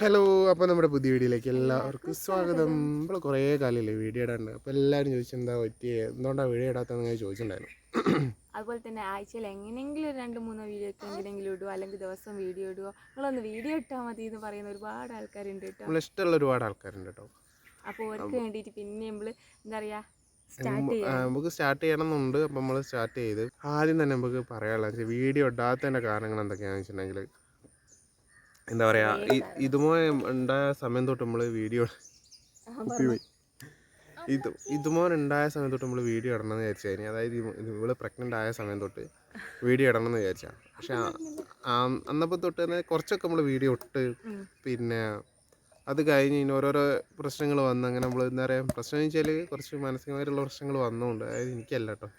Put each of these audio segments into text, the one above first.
Hello അപ്പോൾ നമ്മുടെ പുതിയ വീഡിയോയിലേക്ക് എല്ലാവർക്കും സ്വാഗതം. നമ്മൾ കുറേ കാലമില്ലേ വീഡിയോ ഇടാണ്ട്. അപ്പോൾ എല്ലാവരും ചോദിച്ചു എന്താ പറ്റിയേ? എന്തുകൊണ്ടാണ് വീഡിയോ ഇടാത്തതെന്ന് ഞാൻ ചോദിച്ചിട്ടുണ്ടായിരുന്നു. അതുപോലെ തന്നെ ആഴ്ചയിൽ എങ്ങനെയെങ്കിലും ഒരു രണ്ട് മൂന്നോ വീഡിയോ ഒക്കെ എങ്ങനെയെങ്കിലും ഇടുവോ? അല്ലെങ്കിൽ ദിവസം വീഡിയോ ഇടുവോ? നിങ്ങളൊന്ന് വീഡിയോ ഇട്ടാൽ മതി എന്ന് പറയുന്ന ഒരുപാട് ആൾക്കാരുണ്ട് കേട്ടോ. നമ്മൾ ഇഷ്ടമുള്ള ഒരുപാട് ആൾക്കാരുണ്ട് കേട്ടോ. അപ്പോൾ അവർക്ക് വേണ്ടിയിട്ട് പിന്നെ നമ്മൾ എന്താ പറയുക നമുക്ക് സ്റ്റാർട്ട് ചെയ്യണമെന്നുണ്ട്. അപ്പം നമ്മൾ സ്റ്റാർട്ട് ചെയ്ത് ആദ്യം തന്നെ നമുക്ക് പറയാനുള്ള വീഡിയോ ഇടാത്തതിന്റെ കാരണങ്ങൾ എന്തൊക്കെയാണെന്ന് വെച്ചിട്ടുണ്ടെങ്കിൽ എന്താ പറയുക ഇതുപോലെ ഉണ്ടായ സമയം തൊട്ട് നമ്മൾ വീഡിയോ ഇത് ഇതുമോൻ ഉണ്ടായ സമയം തൊട്ട് നമ്മൾ വീഡിയോ ഇടണം എന്ന് വിചാരിച്ചു കഴിഞ്ഞാൽ അതായത് ഇവൾ പ്രഗ്നന്റ് ആയ സമയം തൊട്ട് വീഡിയോ ഇടണം എന്ന് വിചാരിച്ചാ പക്ഷെ അന്നപ്പോൾ തൊട്ട് തന്നെ കുറച്ചൊക്കെ നമ്മൾ വീഡിയോ ഇട്ട് പിന്നെ അത് കഴിഞ്ഞ് ഇനി ഓരോരോ പ്രശ്നങ്ങൾ വന്ന് അങ്ങനെ നമ്മൾ എന്താ പറയുക പ്രശ്നം എന്ന് വെച്ചാൽ കുറച്ച് മാനസികമായിട്ടുള്ള പ്രശ്നങ്ങൾ വന്നുകൊണ്ട് അതായത് എനിക്കല്ല കേട്ടോ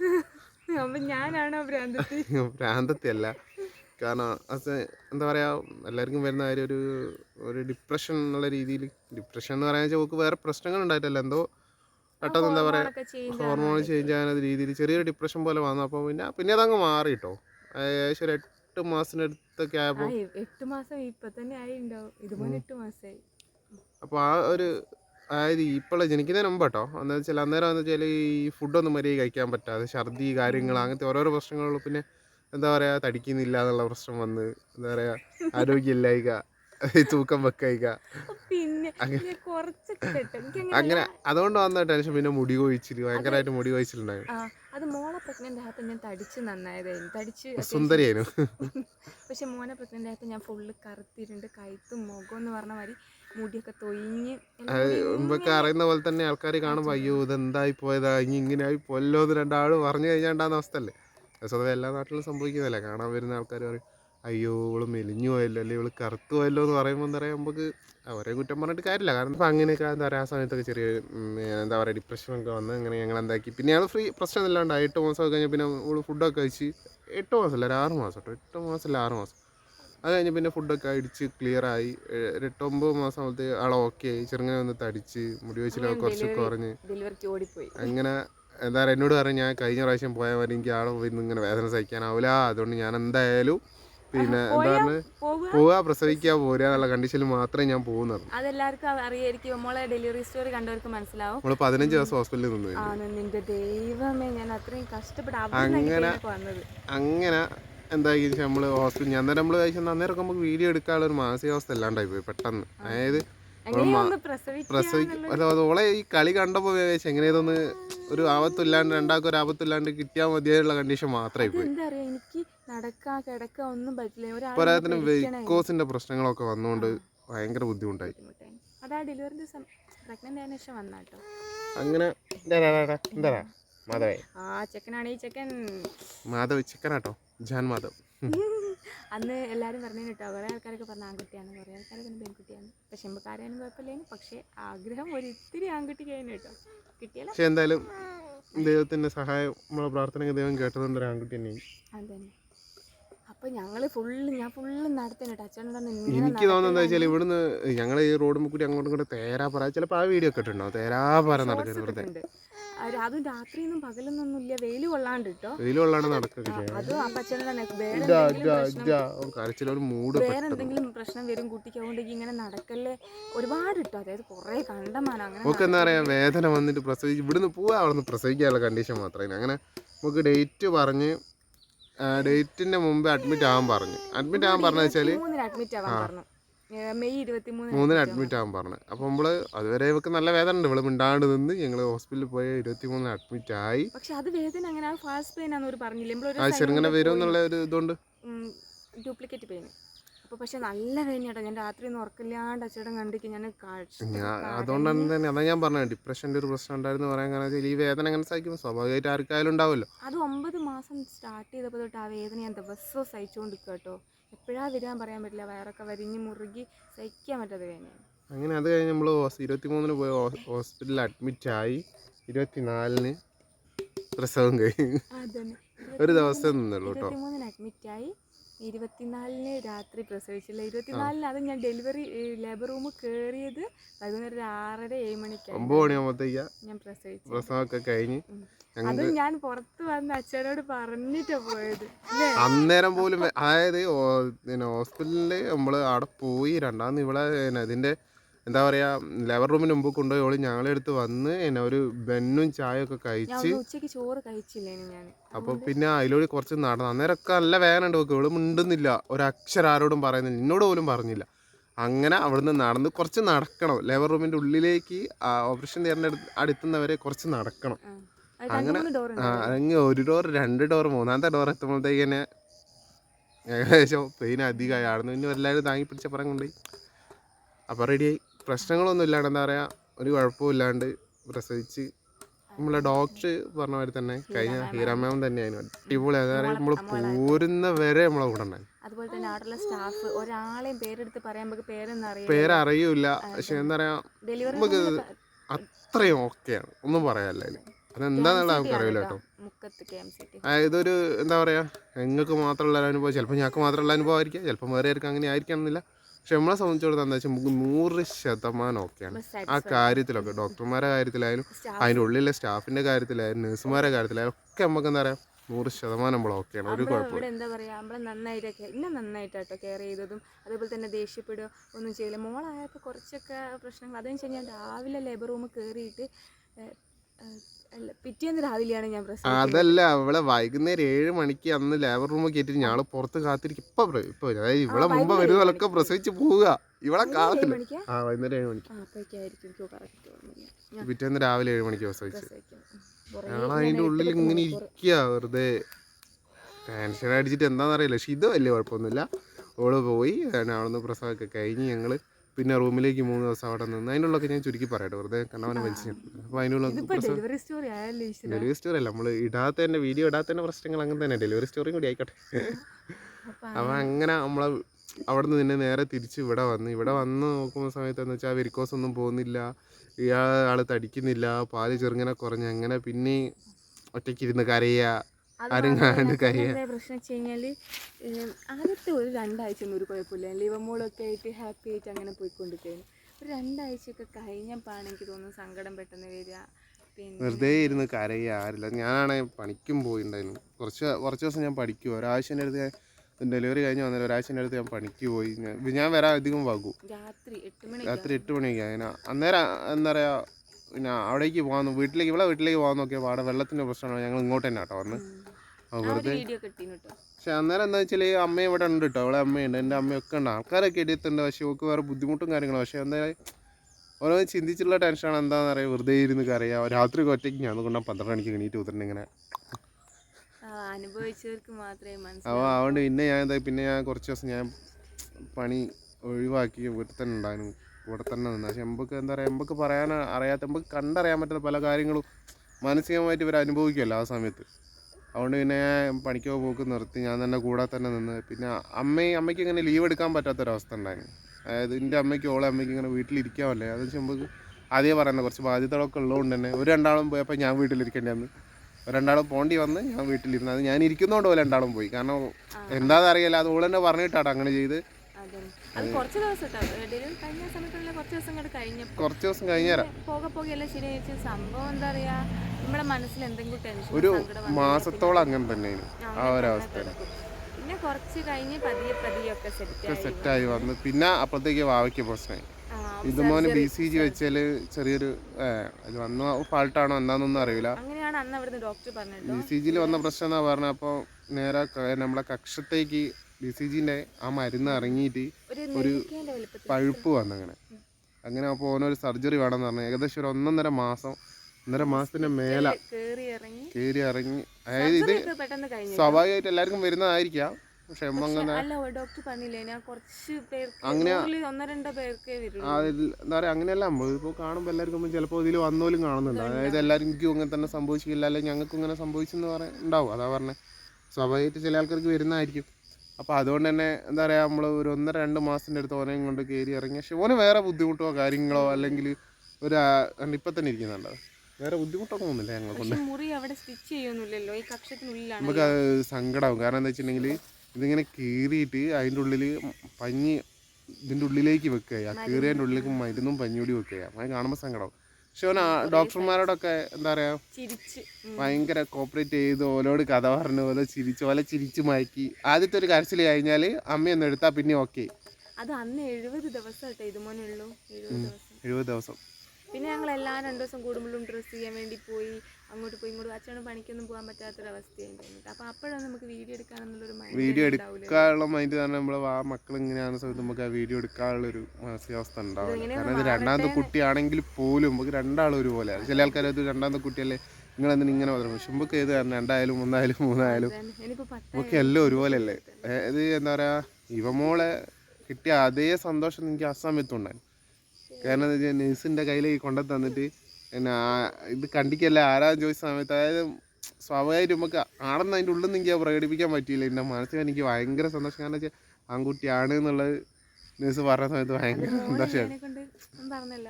ഭ്രാന്തത്തിയല്ല കാരണം അത് എന്താ പറയുക എല്ലാവർക്കും വരുന്ന കാര്യം ഒരു ഒരു ഡിപ്രഷൻ എന്നുള്ള രീതിയിൽ ഡിപ്രഷൻ എന്ന് വെച്ചാൽ നമുക്ക് വേറെ പ്രശ്നങ്ങൾ ഉണ്ടായിട്ടല്ല. എന്തോ പെട്ടെന്ന് എന്താ പറയുക ഹോർമോൺ ചേഞ്ച് ആകുന്ന രീതിയിൽ ചെറിയൊരു ഡിപ്രഷൻ പോലെ വന്നു. അപ്പോൾ പിന്നെ പിന്നെ അതങ്ങ് മാറി കേട്ടോ ഏകദേശം ഒരു എട്ട് മാസത്തിനടുത്തൊക്കെ ആയപ്പോൾ എട്ട് മാസം ഇപ്പം തന്നെ ആയി ഉണ്ടാവും ഇതുപോലെ എട്ട് മാസമായി അപ്പോൾ ആ ഒരു അതായത് ഇപ്പോൾ ജനിക്കുന്നതിന് മുമ്പ് കേട്ടോ എന്താ വെച്ചാൽ അന്നേരം എന്ന് വെച്ചാൽ ഈ ഫുഡൊന്നും മര്യാദ കഴിക്കാൻ പറ്റാതെ ഛർദി കാര്യങ്ങൾ അങ്ങനത്തെ ഓരോരോ പ്രശ്നങ്ങളുള്ളൂ പിന്നെ എന്താ പറയുക തടിക്കുന്നില്ല എന്നുള്ള പ്രശ്നം വന്ന് എന്താ പറയുക ആരോഗ്യമില്ലായിക തൂക്കം വെക്കായിക. പിന്നെ അങ്ങനെ അതുകൊണ്ട് വന്ന ടെൻഷൻ പിന്നെ മുടി കൊഴിച്ചിൽ ഭയങ്കരമായിട്ട് മുടി കൊഴിച്ചിലുണ്ടായിരുന്നു അത് മോളെ ആയപ്പോൾ ഞാൻ തടിച്ച് നന്നായതായിരുന്നു തടിച്ച് സുന്ദരിയായിരുന്നു പക്ഷെ മോനെ പ്രഗ്നന്റ് ആയപ്പോൾ ഞാൻ ഫുള്ള് കറുത്തിരുണ്ട് കഴുത്തും മുഖം എന്ന് പറഞ്ഞ മാതിരി മുടിയൊക്കെ തൊയിഞ്ഞ് മുമ്പൊക്കെ അറിയുന്ന പോലെ തന്നെ ആൾക്കാർ കാണുമ്പോൾ അയ്യോ ഇതെന്തായി പോയതാ? ഇനി ഇങ്ങനെ ആയി പോയല്ലോ എന്ന് രണ്ടാളും പറഞ്ഞു കഴിഞ്ഞാണ്ടാന്ന അവസ്ഥ അല്ലേ സ്വതവേ എല്ലാ നാട്ടിലും സംഭവിക്കുന്നില്ല കാണാൻ വരുന്ന ആൾക്കാർ പറയും അയ്യോ ഇവൾ മെലിഞ്ഞു പോയല്ലോ അല്ലെങ്കിൽ ഇവൾ കറുത്തു പോയല്ലോ എന്ന് പറയുമ്പോൾ എന്താ പറയുക നമുക്ക് അവരെ കുറ്റം പറഞ്ഞിട്ട് കാര്യമില്ല. കാരണം ഇപ്പം അങ്ങനെയൊക്കെ എന്താ പറയുക ആ സമയത്തൊക്കെ ചെറിയ എന്താ പറയുക ഡിപ്രഷനൊക്കെ വന്ന് അങ്ങനെ ഞങ്ങൾ എന്താക്കി. പിന്നെ ഞങ്ങൾ ഫ്രീ പ്രശ്നമില്ലാണ്ട് എട്ട് മാസമൊക്കെ കഴിഞ്ഞ് പിന്നെ ഇവൾ ഫുഡൊക്കെ കഴിച്ച് എട്ട് മാസമല്ല ഒരു ആറ് മാസം കേട്ടോ. എട്ട് മാസമല്ല ആറ് മാസം. അത് കഴിഞ്ഞ് പിന്നെ ഫുഡൊക്കെ അടിച്ച് ഒരു എട്ടൊമ്പത് മാസം ആകുമ്പോഴത്തേക്ക് ആളെ ഓക്കെ ആയി. ചെറുങ്ങനെ ഒന്ന് തടിച്ച് മുടി വെച്ചിലൊക്കെ കുറച്ച് കുറഞ്ഞ്. അങ്ങനെ എന്താ പറയുക എന്നോട് പറഞ്ഞു ഞാൻ കഴിഞ്ഞ പ്രാവശ്യം പോയാൽ മതി എനിക്ക് ആളെ ഇന്ന് ഇങ്ങനെ വേദന സഹിക്കാനാവില്ല അതുകൊണ്ട് ഞാൻ എന്തായാലും പിന്നെ എന്താ പറഞ്ഞത് പോകുക പോവുക. പ്രസവിക്കുക പോരുക എന്നുള്ള കണ്ടീഷനിൽ മാത്രമേ ഞാൻ പോകുന്നത് അതെല്ലാവർക്കും അറിയായിരിക്കും. മോളെ ഡെലിവറി സ്റ്റോറി കണ്ടവർക്ക് മനസ്സിലാവും. നമ്മൾ പതിനഞ്ച് ദിവസം ഹോസ്പിറ്റലിൽ നിന്ന് നിന്റെ ദൈവമേ ഞാൻ അത്രയും കഷ്ടപ്പെട്ട് അങ്ങനെ അങ്ങനെ എന്താക്കി നമ്മൾ ഹോസ്പിറ്റൽ ഞാൻ അന്നേരം നമ്മൾ കഴിച്ചാൽ അന്നേരം നമുക്ക് വീഡിയോ എടുക്കാനുള്ള ഒരു മാനസികാവസ്ഥ അല്ലാണ്ടായി പോയി പെട്ടെന്ന്. അതായത് പ്രസവിക്കും അല്ല ഈ കളി കണ്ടപ്പോൾ വിചാരിച്ചു എങ്ങനെ ഇതൊന്ന് ഒരു ആപത്തില്ലാണ്ട് രണ്ടാൾക്കും ഒരു ആപത്തില്ലാണ്ട് കിട്ടിയാൽ മതിയായുള്ള കണ്ടീഷൻ മാത്രമായി പോയി. എന്താ എനിക്ക് നടക്കാ കിടക്കാ ഒന്നും പറ്റില്ല. ഒരാൾ പോരാത്തിന് വെയിക്കോസിന്റെ പ്രശ്നങ്ങളൊക്കെ വന്നുകൊണ്ട് ഭയങ്കര ബുദ്ധിമുട്ടായി. ബുദ്ധിമുട്ടായി. അതാ ഡെലിവറി ദിവസം പ്രഗ്നന്റ് ആയതിനു ശേഷം വന്നാട്ടോ അങ്ങനെ എന്താ? മാധവേ. ആ ചെക്കനാണ് ഈ ചെക്കൻ. മാധവ് ചെക്കനാട്ടോ ജാൻ മാധവ്. അന്ന് എല്ലാവരും പറഞ്ഞു കേട്ടോ. കുറേ ആൾക്കാരൊക്കെ പറഞ്ഞ ആൺകുട്ടിയാണ് കുറേ പറഞ്ഞു പെൺകുട്ടിയാണ്. പക്ഷെ എമ്പക്കാരായാലും കുഴപ്പമില്ലേനും പക്ഷേ ആഗ്രഹം ഒരു ഇത്തിരി ആയിരുന്നു കേട്ടോ. കിട്ടിയാലും? പക്ഷെ എന്തായാലും ദൈവത്തിന്റെ സഹായം നമ്മളെ പ്രാർത്ഥനയ്ക്ക് ദൈവം കേട്ടതുകൊണ്ട് ഒരു ആൺകുട്ടി തന്നെ. അതന്നെ അപ്പൊ ഞങ്ങൾ ഫുള്ള് ഞാൻ ഫുള്ള് നടത്തേനെ കേട്ടോ അച്ഛനോട് പറഞ്ഞു എനിക്ക് തോന്നുന്നത് എന്താ വെച്ചാൽ ഇവിടുന്ന് ഞങ്ങൾ ഈ റോഡ് കൂടി അങ്ങോട്ടും ഇങ്ങോട്ടും തേരാ പറ. ചിലപ്പോൾ ആ വീഡിയോ ഒക്കെ ഇട്ടുണ്ടാവും തേരാ പറ നടക്കരുത് അതും രാത്രിയൊന്നും പകലൊന്നും ഇല്ല വെയിൽ കൊള്ളാണ്ട് കേട്ടോ അതും അപ്പൊ അച്ഛനോട് വേറെ എന്തെങ്കിലും പ്രശ്നം വരും കുട്ടിക്ക് അതുകൊണ്ട് ഇങ്ങനെ നടക്കല്ലേ ഒരുപാട് ഇട്ടോ അതായത് കുറെ കണ്ടമാനം അങ്ങനെ നമുക്ക് എന്താ പറയാ വേദന വന്നിട്ട് പ്രസവിച്ച് ഇവിടുന്ന് പോവാ അവിടെ നിന്ന് പ്രസവിക്കാനുള്ള കണ്ടീഷൻ മാത്രമേ അങ്ങനെ നമുക്ക് ഡേറ്റ് പറഞ്ഞ് ഡേറ്റിന്റെ മുമ്പ് അഡ്മിറ്റ് ആവാൻ പറഞ്ഞു. അഡ്മിറ്റ് ആവാൻ പറഞ്ഞു വെച്ചാൽ മൂന്നിന് അഡ്മിറ്റ് ആവാൻ പറഞ്ഞു. അപ്പൊ മെയ് ഇരുപത്തി മൂന്നിന് മൂന്നിന് അഡ്മിറ്റ് ആവാൻ പറഞ്ഞു. അപ്പോൾ നമ്മൾ അതുവരെ ഇവക്ക് നല്ല വേദന ഉണ്ട്. ഇവൾ മിണ്ടാണ്ട് നിന്ന് ഞങ്ങൾ ഹോസ്പിറ്റലിൽ പോയി ഇരുപത്തി മൂന്നിന് അഡ്മിറ്റ് ആയി. പക്ഷെ അത് വേദന അങ്ങനെ ഫാസ്റ്റ് പെയിൻ ആണെന്ന് പറഞ്ഞില്ല? ചെറുങ്ങനെ വരും എന്നുള്ള ഒരു ഇതുകൊണ്ട് ഡ്യൂപ്ലിക്കേറ്റ് പെയിൻ അപ്പൊ പക്ഷെ നല്ല കേട്ടോ ഞാൻ രാത്രി ഒന്നും ഉറക്കില്ലാണ്ട് അച്ഛടം കണ്ടിക്ക് ഞാൻ അതുകൊണ്ടാണ് തന്നെ അതാ ഞാൻ പറഞ്ഞത് ഡിപ്രഷന്റെ ഒരു പ്രശ്നം ഉണ്ടായിരുന്നു പറയാൻ കാരണം ഈ വേദന അങ്ങനെ സഹിക്കുമ്പോൾ സ്വാഭാവികമായിട്ട് ആർക്കായാലും ഉണ്ടാവുമല്ലോ. അത് ഒമ്പത് മാസം സ്റ്റാർട്ട് ചെയ്തപ്പോൾ തൊട്ട് ആ വേദന ഞാൻ ദിവസവും സഹിച്ചുകൊണ്ടിരിക്കുക കേട്ടോ. എപ്പോഴാ വരാൻ പറയാൻ പറ്റില്ല. വയറൊക്കെ വരിഞ്ഞ് മുറുകി സഹിക്കാൻ പറ്റാത്ത വേദനയാണ്. അങ്ങനെ അത് കഴിഞ്ഞ് നമ്മൾ ഇരുപത്തി മൂന്നിന് പോയി ഹോസ്പിറ്റലിൽ അഡ്മിറ്റ് ആയി. ഇരുപത്തിനാലിന് പ്രസവം കഴിഞ്ഞു. ഒരു ദിവസം നിന്നുള്ളൂ കേട്ടോ. അഡ്മിറ്റ് ആയി. ഇരുപത്തിനാലിന് രാത്രി പ്രസവിച്ചില്ല. ഇരുപത്തിനാലിന് അത് ഞാൻ ഡെലിവറി ലേബർ റൂം കയറിയത് വൈകുന്നേരം ഒരു ആറര ഏഴ് മണിക്ക് ഒമ്പത് മണിയാകുമ്പോഴത്തേക്ക് ഞാൻ പ്രസവിച്ചു പ്രസവമൊക്കെ കഴിഞ്ഞ്. അത് ഞാൻ പുറത്ത് വന്ന് അച്ഛനോട് പറഞ്ഞിട്ടാ പോയത്. അന്നേരം പോലും അതായത് ഹോസ്പിറ്റലിൽ പിന്നെ നമ്മൾ അവിടെ പോയി രണ്ടാമത് ഇവിടെ ഇതിന്റെ എന്താ പറയുക ലെവർ റൂമിന് മുമ്പ് കൊണ്ടുപോയി ഓൾ ഞങ്ങളെ അടുത്ത് വന്ന് എന്നെ ഒരു ബെന്നും ചായയൊക്കെ ഒക്കെ കഴിച്ച് ഉച്ചയ്ക്ക് ചോറ് കഴിച്ചില്ലേ ഞാൻ അപ്പോൾ പിന്നെ അതിലൂടെ കുറച്ച് നടന്നു. അന്നേരമൊക്കെ നല്ല വേദന ഉണ്ട് ഇവൾ മിണ്ടുന്നില്ല. ഒരക്ഷരം ആരോടും പറയുന്നില്ല. എന്നോട് പോലും പറഞ്ഞില്ല. അങ്ങനെ അവിടുന്ന് നടന്ന് കുറച്ച് നടക്കണം. ലെവർ റൂമിന്റെ ഉള്ളിലേക്ക് ഓപ്പറേഷൻ തിയേറ്ററിന്റെ അടുത്ത് അടുത്തുന്നവരെ കുറച്ച് നടക്കണം. അങ്ങനെ അത് രണ്ട് മൂന്ന് ഡോർ ആ, അങ്ങ് ഒരു ഡോർ രണ്ട് ഡോർ മൂന്നാമത്തെ ഡോർ എത്തുമ്പോഴത്തേക്ക് തന്നെ ഏകദേശം പെയിൻ അധികമായി. ആടുന്നു പിന്നെ എല്ലാവരും താങ്ങി പിടിച്ച പറയും കൊണ്ടുപോയി. അപ്പോൾ റെഡിയായി പ്രശ്നങ്ങളൊന്നും ഇല്ലാണ്ട് എന്താ പറയുക ഒരു കുഴപ്പമില്ലാണ്ട് പ്രസവിച്ച് നമ്മളെ ഡോക്ടർ പറഞ്ഞ മാതിരി തന്നെ കഴിഞ്ഞ ഹീരാമാം തന്നെയായിരുന്നു അടിപൊളി. അതായത് നമ്മൾ പോരുന്ന വരെ നമ്മളെ കൂടെ ഉണ്ടായി അതുപോലെ തന്നെ അവിടെയുള്ള സ്റ്റാഫ് ഒരാളെയും പേരെടുത്ത് പറയാൻ അറിയില്ല. പേരറിയൂല പക്ഷെ എന്താ പറയാ നമുക്ക് അത്രയും ഓക്കെയാണ് ഒന്നും പറയാല്ല അതെന്താന്നുള്ള നമുക്ക് അറിയില്ല കേട്ടോ. ഇതൊരു എന്താ പറയാ നിങ്ങൾക്ക് മാത്രമുള്ള അനുഭവം ചിലപ്പോൾ ഞങ്ങൾക്ക് മാത്രമുള്ള അനുഭവം ആയിരിക്കാം ചിലപ്പോൾ വേറെ ആർക്കും അങ്ങനെ ആയിരിക്കണം എന്നില്ല. പക്ഷെ നമ്മളെ സംബന്ധിച്ചിടത്തോളം എന്താ വെച്ചാൽ നമുക്ക് നൂറ് ശതമാനം ഓക്കെയാണ്. ആ കാര്യത്തിലൊക്കെ ഡോക്ടർമാരുടെ കാര്യത്തിലായാലും അതിന്റെ ഉള്ളിലെ സ്റ്റാഫിന്റെ കാര്യത്തിലായാലും നഴ്സുമാരുടെ കാര്യത്തിലായാലും ഒക്കെ നമുക്ക് എന്താ പറയുക നൂറ് ശതമാനം നമ്മൾ ഓക്കെയാണ്. ഒരു കുഴപ്പമില്ല. എന്താ പറയാ നമ്മളെ നന്നായിട്ടൊക്കെ എന്നെ നന്നായിട്ടാട്ടോ കെയർ ചെയ്തതും അതേപോലെ തന്നെ ദേഷ്യപ്പെടുക ഒന്നും ചെയ്യില്ല. മോളായപ്പോൾ കുറച്ചൊക്കെ പ്രശ്നങ്ങൾ അതെന്ന് വെച്ച് കഴിഞ്ഞാൽ രാവിലെ ലേബർ റൂം കയറിയിട്ട് പിറ്റേന്ന് രാവിലെയാണ് ഞാൻ അതല്ല അവളെ വൈകുന്നേരം ഏഴ് മണിക്ക് അന്ന് ലേബർ റൂമിൽ കയറ്റിട്ട് ഞങ്ങൾ പുറത്ത് കാത്തിരിക്കും. ഇപ്പൊ ഇപ്പൊ അതായത് ഇവളെ മുമ്പ് വരുന്നതൊക്കെ പ്രസവിച്ച് പോവുക. ഇവളെ കാത്തില്ല ആ വൈകുന്നേരം ഏഴ് മണിക്ക്. പിറ്റേന്ന് രാവിലെ ഏഴ് മണിക്ക് പ്രസവിച്ചു. ഞങ്ങൾ ഞാൻ അതിന്റെ ഉള്ളിൽ ഇങ്ങനെ ഇരിക്കുക വെറുതെ. ടെൻഷൻ അടിച്ചിട്ട് എന്താണെന്നറിയില്ല പക്ഷെ ഇത് വലിയ കുഴപ്പമൊന്നുമില്ല. ഓൾ പോയി അവിടെ നിന്ന് പ്രസവമൊക്കെ കഴിഞ്ഞ് ഞങ്ങൾ പിന്നെ റൂമിലേക്ക് മൂന്ന് ദിവസം അവിടെ നിന്ന്. അതിനുള്ളൊക്കെ ഞാൻ ചുരുക്കി പറയട്ടെ വെറുതെ കണ്ണവനെ വലിച്ചു അപ്പോൾ അതിനുള്ള ഡെലിവറി സ്റ്റോറി അല്ല നമ്മൾ തന്നെ വീഡിയോ ഇടാത്തതിന്റെ പ്രശ്നങ്ങൾ അങ്ങനെ തന്നെ. ഡെലിവറി സ്റ്റോറിയും കൂടി ആയിക്കോട്ടെ. അപ്പൊ. അങ്ങനെ നമ്മൾ അവിടെ നിന്ന് നേരെ തിരിച്ച് ഇവിടെ വന്ന്. ഇവിടെ വന്ന് നോക്കുന്ന സമയത്ത് എന്ന് വെച്ചാൽ വെരിക്കോസ് ഒന്നും പോകുന്നില്ല. ഇയാൾ ആൾ തടിക്കുന്നില്ല. പാൽ ചെറുങ്ങനെ കുറഞ്ഞ് അങ്ങനെ പിന്നെ ഒറ്റയ്ക്ക് ഇരുന്ന് കരയുക. കരയുക എന്താ പ്രശ്നം വെച്ച് കഴിഞ്ഞാൽ ഏം, ആദ്യത്തെ ഒരു രണ്ടാഴ്ച ഒന്നും ഒരു കുഴപ്പമില്ല. ലിവമോളൊക്കെ ആയിട്ട് ഹാപ്പി ആയിട്ട് അങ്ങനെ പോയിക്കൊണ്ടിരിക്കുന്നു ഒരു രണ്ടാഴ്ചയൊക്കെ കഴിഞ്ഞപ്പോഴാണ് എനിക്ക് തോന്നുന്നു സങ്കടം പെട്ടെന്ന് വരിക. പിന്നെ വെറുതെ ഇരുന്ന് കരയുക ആരില്ല. ഞാനാണെങ്കിൽ പണിക്കും പോയിണ്ടായിരുന്നു. കുറച്ച് കുറച്ച് ദിവസം ഞാൻ പഠിക്കും ഒരാഴ്ചന്റെ അടുത്ത് ഞാൻ ഡെലിവറി കഴിഞ്ഞ് വന്നില്ല ഒരാഴ്ചന്റെ അടുത്ത് ഞാൻ പണിക്ക് പോയി. ഞാൻ ഞാൻ വരാൻ അധികം വൈകും. രാത്രി എട്ട് മണി രാത്രി എട്ട് മണിയൊക്കെ അങ്ങനെ അന്നേരം എന്താ പറയുക പിന്നെ അവിടേക്ക് പോകാൻ വീട്ടിലേക്ക് ഇവിടെ വീട്ടിലേക്ക് പോകാൻ നോക്കിയപ്പോൾ അവിടെ വെള്ളത്തിന്റെ പ്രശ്നമാണ്. ഞങ്ങൾ ഇങ്ങോട്ട് തന്നെ കേട്ടോ വന്ന്. വെറുതെ പക്ഷെ അന്നേരം എന്താ വെച്ചാൽ അമ്മ ഇവിടെ ഉണ്ട് കേട്ടോ അവളെ അമ്മയുണ്ട്. എന്റെ അമ്മയൊക്കെ ഉണ്ട്. ആൾക്കാരൊക്കെ എടുത്തുണ്ട് പക്ഷെ ഓക്ക് വേറെ ബുദ്ധിമുട്ടും കാര്യങ്ങളും. പക്ഷേ എന്താ ഓരോ ചിന്തിച്ചുള്ള ടെൻഷനാണ് എന്താണെന്ന് അറിയാം? വെറുതെ ഇരുന്ന് കറിയാം രാത്രി ഒറ്റയ്ക്ക് ഞാൻ കൊണ്ട് പന്ത്രണ്ട് മണിക്ക് എണീറ്റ് ഉത്തരണ്ട് ഇങ്ങനെ. അനുഭവിച്ചവർക്ക് മാത്രമേ മനസ്സിലാവൂ അതുകൊണ്ട് പിന്നെ ഞാൻ എന്താ പിന്നെ ഞാൻ കുറച്ച് ദിവസം ഞാൻ പണി ഒഴിവാക്കി വീട്ടിൽ തന്നെ ഉണ്ടായിരുന്നു. ഇവിടെ തന്നെ നിന്ന്. പക്ഷെ എമ്പക്ക് എന്താ പറയുക എമ്പക്ക് പറയാൻ അറിയാത്ത എമ്പക്ക് കണ്ടറിയാൻ പറ്റുന്ന പല കാര്യങ്ങളും മാനസികമായിട്ട് ഇവർ അനുഭവിക്കുമല്ലോ ആ സമയത്ത്. അതുകൊണ്ട് പിന്നെ ഞാൻ പണിക്കോ പോക്ക് നിർത്തി ഞാൻ തന്നെ കൂടെ തന്നെ നിന്ന്. പിന്നെ അമ്മയും അമ്മയ്ക്ക് ഇങ്ങനെ ലീവ് എടുക്കാൻ പറ്റാത്തൊരവസ്ഥ ഉണ്ടായിരുന്നു അതായത് എന്റെ അമ്മയ്ക്ക് ഓളെ അമ്മയ്ക്ക് ഇങ്ങനെ വീട്ടിലിരിക്കാമല്ലേ അത് വെച്ചാൽ നമുക്ക് ആദ്യം പറയുന്നത് കുറച്ച് ബാധ്യതകളൊക്കെ ഉള്ളതുകൊണ്ട് തന്നെ. ഒരു രണ്ടാളും പോയപ്പോൾ ഞാൻ വീട്ടിലിരിക്കേണ്ടി വന്ന്. രണ്ടാളും പോണ്ടി വന്ന് ഞാൻ വീട്ടിലിരുന്നു. അത് ഞാൻ ഇരിക്കുന്നതുകൊണ്ട് പോലെ രണ്ടാളും പോയി. കാരണം എന്താണെന്ന് അറിയില്ല അത് ഓൾ തന്നെ പറഞ്ഞിട്ടാണ് അങ്ങനെ ചെയ്ത്. അതെ കുറച്ച് ദിവസം ഡെലിവറി കഴിഞ്ഞ സമയത്തുള്ള കുറച്ച് ദിവസം കൂടെ കുറച്ച് ദിവസം കഴിഞ്ഞുതരാം പോകെ പോകെ എല്ലാം ശരിയായിട്ട് സംഭവം എന്താ പറയാ നമ്മുടെ മനസ്സിൽ എന്തെങ്കിലും ടെൻഷൻ ഒരു മാസത്തോളം അങ്ങനെ തന്നെ ആ ഒരവസ്ഥ പിന്നെ കുറച്ച് കഴിഞ്ഞ് പതിയെ പതിയെ ഒക്കെ സെറ്റ് ആയി സെറ്റായി വന്ന്. പിന്നെ അപ്പോഴത്തേക്ക് വാവയ്ക്ക് പ്രശ്നമായി. ഇതുമോന് ബി സി ജി വെച്ചാൽ ചെറിയൊരു അത് വന്ന ഫാൾട്ടാണോ എന്താണെന്നൊന്നും അറിയില്ല. ബി സി ജിയിൽ വന്ന പ്രശ്നം എന്നാ പറഞ്ഞ അപ്പോൾ നേരെ നമ്മളെ കക്ഷത്തേക്ക് ബി സി ജിന്റെ ആ മരുന്ന് ഇറങ്ങിയിട്ട് ഒരു പഴുപ്പ് വന്നങ്ങനെ. അങ്ങനെ അപ്പോൾ ഓനൊരു സർജറി വേണമെന്ന് പറഞ്ഞു ഏകദേശം ഒരു ഒന്നൊന്നര മാസം ഒന്നര മാസത്തിന്റെ മേലെ കേറി ഇറങ്ങി. കയറി ഇറങ്ങി. അതായത് ഇത് സ്വാഭാവികമായിട്ട് എല്ലാവർക്കും വരുന്നതായിരിക്കാം. പക്ഷെ അങ്ങനെ അങ്ങനെ- എന്താ പറയുക അങ്ങനെയല്ല ഇപ്പോൾ കാണുമ്പോൾ എല്ലാവർക്കും ചിലപ്പോൾ ഇതിൽ വന്നോലും കാണുന്നുണ്ട്. അതായത് എല്ലാവർക്കും അങ്ങനെ തന്നെ സംഭവിച്ചില്ല അല്ലെങ്കിൽ ഞങ്ങൾക്കും ഇങ്ങനെ സംഭവിച്ചെന്ന് പറയാൻ ഉണ്ടാവും. അതാ പറഞ്ഞത് സ്വാഭാവികമായിട്ട് ചില ആൾക്കാർക്ക് വരുന്നതായിരിക്കും. അപ്പോൾ അതുകൊണ്ട് തന്നെ എന്താ പറയുക നമ്മൾ ഒരു ഒന്നര രണ്ട് മാസത്തിന്റെ അടുത്ത് ഓനെയും കൊണ്ട് കയറി ഇറങ്ങി. പക്ഷെ ഓന് വേറെ ബുദ്ധിമുട്ടോ കാര്യങ്ങളോ അല്ലെങ്കിൽ ഒരു ഇപ്പം തന്നെ ഇരിക്കുന്നുണ്ട് വേറെ ബുദ്ധിമുട്ടൊക്കെ ഒന്നുമില്ല ഞങ്ങളെ കൊണ്ട്. നമുക്ക് അത് സങ്കടമാവും കാരണം എന്താ വെച്ചിട്ടുണ്ടെങ്കിൽ ഇതിങ്ങനെ കീറിയിട്ട് അതിന്റെ ഉള്ളിൽ പഞ്ഞി ഇതിന്റെ ഉള്ളിലേക്ക് വെക്കുക കീറിയതിന്റെ ഉള്ളിലേക്ക് മരുന്നും കൂടി വെക്കുക അത് കാണുമ്പോൾ സങ്കടം ആ ഡോക്ടർമാരോടൊക്കെ എന്താ പറയാ. ഭയങ്കര കോപ്പറേറ്റ് ചെയ്ത് ഓലോട് കഥ പറഞ്ഞ പോലെ ചിരിച്ചു ഓലെ ചിരിച്ചു മയക്കി. ആദ്യത്തെ ഒരു കരച്ചിൽ കഴിഞ്ഞാൽ അമ്മയൊന്നും എടുത്താ പിന്നെ ഓക്കെ. അത് അന്ന് എഴുപത് ദിവസം. എഴുപത് ദിവസം. പിന്നെ ഞങ്ങൾ എല്ലാ രണ്ടു ദിവസം കൂടുമ്പോഴും ഡ്രസ്സ് ചെയ്യാൻ വേണ്ടി പോയി. അങ്ങോട്ട് പോയി ഇങ്ങോട്ട് അച്ഛനും പണിക്കൊന്നും പോകാൻ പറ്റാത്തൊരവസ്ഥയുണ്ടായിരുന്നു അപ്പൊ അപ്പോൾ അപ്പോഴാണ് നമുക്ക് വീഡിയോ എടുക്കാനുള്ളൊരു വീഡിയോ എടുക്കാനുള്ള മൈൻഡ് തന്നെ നമ്മൾ ആ മക്കൾ ഇങ്ങനെയാണ് സമയത്ത് നമുക്ക് ആ വീഡിയോ എടുക്കാനുള്ളൊരു മാനസികാവസ്ഥ ഉണ്ടാവും കാരണം ഇത് രണ്ടാമത്തെ കുട്ടിയാണെങ്കിൽ പോലും നമുക്ക് രണ്ടാളും ഒരുപോലെ ചില ആൾക്കാർ അത് രണ്ടാമത്തെ കുട്ടിയല്ലേ നിങ്ങൾ എന്തിനാ ഇങ്ങനെ പറഞ്ഞു പക്ഷെ നമുക്ക് ഏത് കാരണം രണ്ടായാലും മൂന്നായാലും മൂന്നായാലും നമുക്ക് എല്ലാം ഒരുപോലെ അല്ലേ ഇത് എന്താ പറയാ ഇവമോളെ കിട്ടിയ അതേ സന്തോഷം എനിക്ക് ആ സമയത്തുണ്ടായി. കാരണം എന്താ വെച്ചാൽ നെയ്സിന്റെ കയ്യിലേക്ക് കൊണ്ടു തന്നിട്ട് പിന്നെ ആ- ഇത് കണ്ടിക്കല്ല ആരാന്ന് ചോദിച്ച സമയത്ത്? അതായത് സ്വാഭാവികമായിട്ട് നമുക്ക് ആണെന്ന് അതിന്റെ ഉള്ളിൽ നിന്ന് എനിക്ക് പ്രകടിപ്പിക്കാൻ പറ്റിയില്ല. എന്റെ മനസ്സിൽ എനിക്ക് ഭയങ്കര സന്തോഷം. കാരണം വെച്ചാൽ ആൺകുട്ടിയാണ് എന്നുള്ളത് ന്യൂസ് പറഞ്ഞ സമയത്ത് ഭയങ്കര സന്തോഷമാണ്.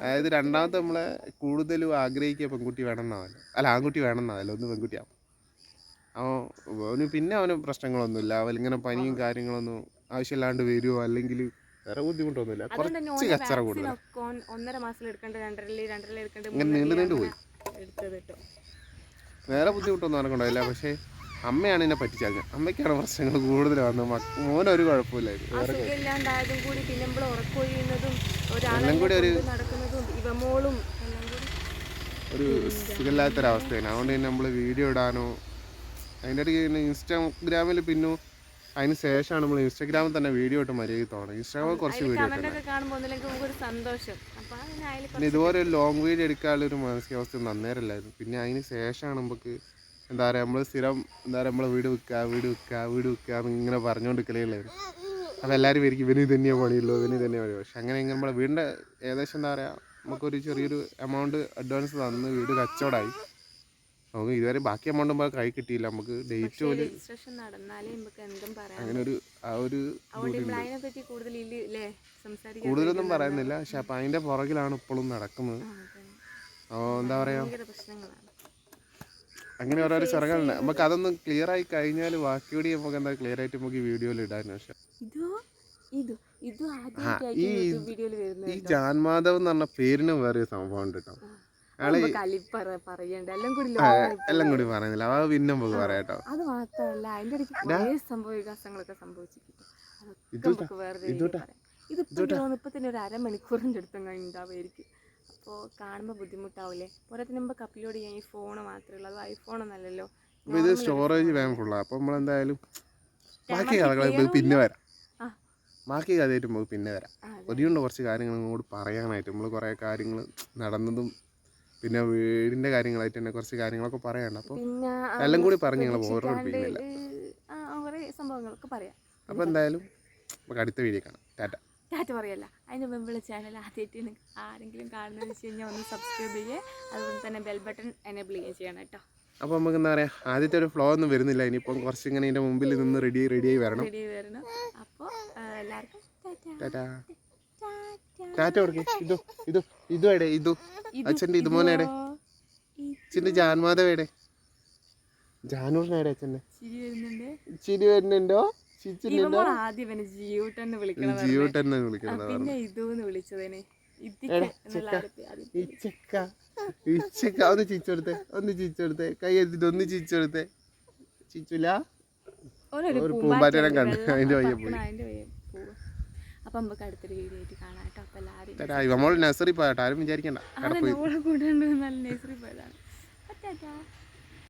അതായത് രണ്ടാമത്തെ നമ്മളെ കൂടുതലും ആഗ്രഹിക്കുക പെൺകുട്ടി വേണമെന്നാവല്ലോ അല്ല ആൺകുട്ടി വേണമെന്നാവല്ലോ ഒന്ന് പെൺകുട്ടിയാവും. അവൻ അവന് പിന്നെ അവന് പ്രശ്നങ്ങളൊന്നുമില്ല. അവനിങ്ങനെ പനിയും കാര്യങ്ങളൊന്നും ആവശ്യമില്ലാണ്ട് വരുമോ അല്ലെങ്കിൽ വേറെ ബുദ്ധിമുട്ടൊന്നുമില്ല. കുറച്ച് കച്ചറ കൂടുതൽ ഒന്നര മാസം എടുക്കേണ്ട രണ്ടരയിൽ രണ്ടരയിൽ എടുക്കേണ്ട ഇങ്ങനെ നീണ്ടു നീണ്ടു പോയി. വേറെ ബുദ്ധിമുട്ടൊന്നും നടക്കണ്ടാവില്ല പക്ഷേ അമ്മയാണ് എന്നെ പറ്റിച്ചാൽ അമ്മയ്ക്കാണ് പ്രശ്നങ്ങൾ കൂടുതൽ വന്നത്. മോനൊരു കുഴപ്പമില്ലായിരുന്നു സുഖമില്ലാണ്ടായതും കൂടി എല്ലാം ഒരു- ഒരു സുഖമില്ലാത്തൊരവസ്ഥയാണ്. അതുകൊണ്ട് തന്നെ നമ്മൾ വീഡിയോ ഇടാനോ അതിന്റെ ഇടയ്ക്ക് പിന്നെ ഇൻസ്റ്റാഗ്രാമിൽ പിന്നെ അതിന് ശേഷമാണ് നമ്മൾ ഇൻസ്റ്റാഗ്രാമിൽ തന്നെ വീഡിയോ ഇട്ട് മര്യാദ തോന്നുന്നത് ഇൻസ്റ്റാഗ്രാമിൽ കുറച്ച് വീഡിയോ പിന്നെ ഇതുപോലെ ഒരു ലോങ് വീഡിയോ എടുക്കാനുള്ള ഒരു മാനസികാവസ്ഥ നന്നേരല്ലായിരുന്നു. പിന്നെ അതിന് ശേഷമാണ് നമുക്ക് എന്താ പറയുക നമ്മൾ സ്ഥിരം എന്താ പറയുക നമ്മളെ വീട് വിൽക്കുക വീട് വിൽക്കുക വീട് വിൽക്കുക എന്നിങ്ങനെ ഇങ്ങനെ പറഞ്ഞുകൊണ്ട് കളികളായിരുന്നു അപ്പോൾ എല്ലാവരും പേർക്ക് ഇവന് തന്നെയാണ് പണിയുള്ളൂ ഇവന് തന്നെയാണ് പണി പക്ഷെ അങ്ങനെ ഇങ്ങനെ നമ്മുടെ വീടിന്റെ ഏകദേശം എന്താ പറയുക നമുക്കൊരു ചെറിയൊരു എമൗണ്ട് അഡ്വാൻസ് തന്ന് വീട് കച്ചവടമായി. നമുക്ക് ഇതുവരെ ബാക്കി എമൗണ്ട് നമുക്ക് കൈ കിട്ടിയില്ല. നമുക്ക് ഡേറ്റ് പോലെ പറയാം അങ്ങനെ ഒരു ആ ഒരു കൂടുതലൊന്നും പറയുന്നില്ല പക്ഷെ അപ്പം അതിന്റെ പുറകിലാണ് ഇപ്പോഴും നടക്കുന്നത്. അപ്പൊ എന്താ പറയുക പ്രശ്നങ്ങളാണ്. അങ്ങനെ ഓരോരോ ചെറുകളുണ്ട് നമുക്ക് അതൊന്നും ക്ലിയർ ആയി കഴിഞ്ഞാൽ കൂടി നമുക്ക് എന്താ ക്ലിയർ ആയിട്ട് നമുക്ക് വീഡിയോയിൽ ഇടാൻ പക്ഷെ. ഈ- ഈ ജാൻ മാധവ് എന്ന് പറഞ്ഞ പേരിന് വേറെ സംഭവം ഉണ്ട് കേട്ടോ. എല്ലാം കൂടി പറയുന്നില്ല. അത് പിന്നെ നമുക്ക് പറയാം കേട്ടോ അത് മാത്രമല്ല അതിന്റെ ഇടയ്ക്ക് സംഭവ വികാസങ്ങളൊക്കെ സംഭവിച്ചിട്ടുണ്ട്. വേറെ ഇതിപ്പോ ഇപ്പൊ തന്നെ ഒരു അരമണിക്കൂറിന്റെ അടുത്തും കഴിഞ്ഞിട്ടാവായിരിക്കും അപ്പോൾ കാണുമ്പോൾ ബുദ്ധിമുട്ടാവില്ലേ പോരാത്തിന് നമുക്ക് അപ്ലോഡ് ചെയ്യാൻ ഈ ഫോൺ മാത്രമേ ഉള്ളൂ. അത് ഐഫോണൊന്നല്ലല്ലോ ഇത് സ്റ്റോറേജ് വേഗം ഫുള്ളാണ് അപ്പോൾ നമ്മൾ എന്തായാലും ബാക്കി കഥകൾ പിന്നെ വരാം. ബാക്കി കഥയായിട്ട് നമുക്ക് പിന്നെ വരാം. ആ, കുറച്ച് കാര്യങ്ങൾ ഇങ്ങോട്ട് പറയാനായിട്ട്. നമ്മൾ കുറേ കാര്യങ്ങൾ നടന്നതും പിന്നെ വീടിന്റെ കാര്യങ്ങളായിട്ട് തന്നെ കുറച്ച് കാര്യങ്ങളൊക്കെ പറയാനുണ്ട്. അപ്പോൾ എല്ലാം കൂടി പറഞ്ഞു ഞങ്ങൾ ഓർമ്മിപ്പിക്കുന്നില്ല കുറേ സംഭവങ്ങളൊക്കെ പറയാം. അപ്പോൾ എന്തായാലും നമുക്ക് അടുത്ത വീഡിയോ കാണാം. ടാറ്റ. ടാറ്റ പറയല്ല. അതിന് മുമ്പുള്ള ചാനൽ ആദ്യമായിട്ട് ആരെങ്കിലും കാണുന്നതെന്ന് വെച്ച് കഴിഞ്ഞാൽ ഒന്ന് സബ്സ്ക്രൈബ് ചെയ്യുക. അതുപോലെ തന്നെ ബെൽ ബട്ടൺ എനേബിൾ ചെയ്യുക ചെയ്യണം കേട്ടോ. അപ്പോൾ നമുക്ക് എന്താ പറയുക ആദ്യത്തെ ഒരു ഫ്ലോ ഒന്നും വരുന്നില്ല. ഇനിയിപ്പം കുറച്ച് ഇങ്ങനെ ഇതിന്റെ മുമ്പിൽ നിന്ന് റെഡി റെഡിയായി വരണം. റെഡി വരണം. അപ്പോൾ എല്ലാവർക്കും ടാറ്റ. ടാറ്റ കൊടുക്കേ. ഇതു ഇതു ഇതു എടെ ഇതു. അച്ഛന്റെ ഇതുമോനെടെ അച്ഛന്റെ ജാൻമാധവേടെ എടെ. അച്ഛന്റെ. ചിരി വരുന്നുണ്ട്. ചിരി വരുന്നുണ്ടോ? ചിരിച്ചിട്ടുണ്ടോ? ജിയൂട്ടൻ വിളിക്കണം ഇതൂന്ന് വിളിച്ചതിനെ. ഇച്ചക്ക. ഇച്ചക്ക. ഒന്ന് ചിരിച്ചെടുത്തെ ഒന്ന് ചിരിച്ചെടുത്തെ കൈ എത്തിട്ട് ഒന്ന് ചിരിച്ചെടുത്തെ ചിരിച്ചില്ല? ഒരു പൂമ്പാറ്റ കണ്ടു അതിന്റെ വയ്യ പോയി. അപ്പം നമുക്ക് അടുത്തൊരു വീഡിയോ ആയിട്ട് കാണാം നമ്മൾ നഴ്സറി പോയാട്ടോ ആരും വിചാരിക്കണ്ട. നഴ്സറി ഓളെ